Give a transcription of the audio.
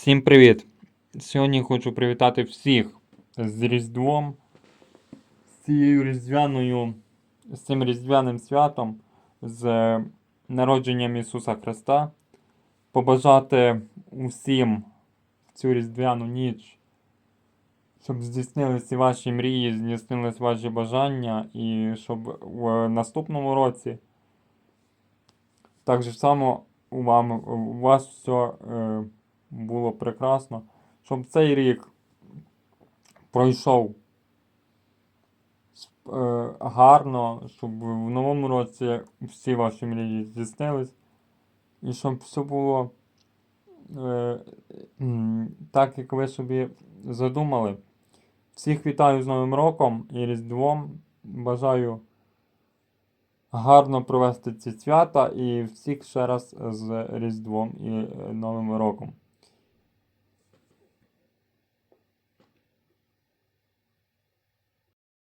Всім привіт! Сьогодні хочу привітати всіх з Різдвом, з цією різдвяною, з цим різдвяним святом, з народженням Ісуса Христа. Побажати усім цю різдвяну ніч, щоб здійснилися ваші мрії, здійснились ваші бажання, і щоб в наступному році так само у, вам, у вас все е, було прекрасно. Щоб цей рік пройшов е, гарно, щоб в новому році всі ваші мрії здійснились. І щоб все було е, так, як ви собі задумали. Всіх вітаю з Новим роком і Різдвом. Бажаю гарно провести ці свята і всіх ще раз з Різдвом і е, Новим роком.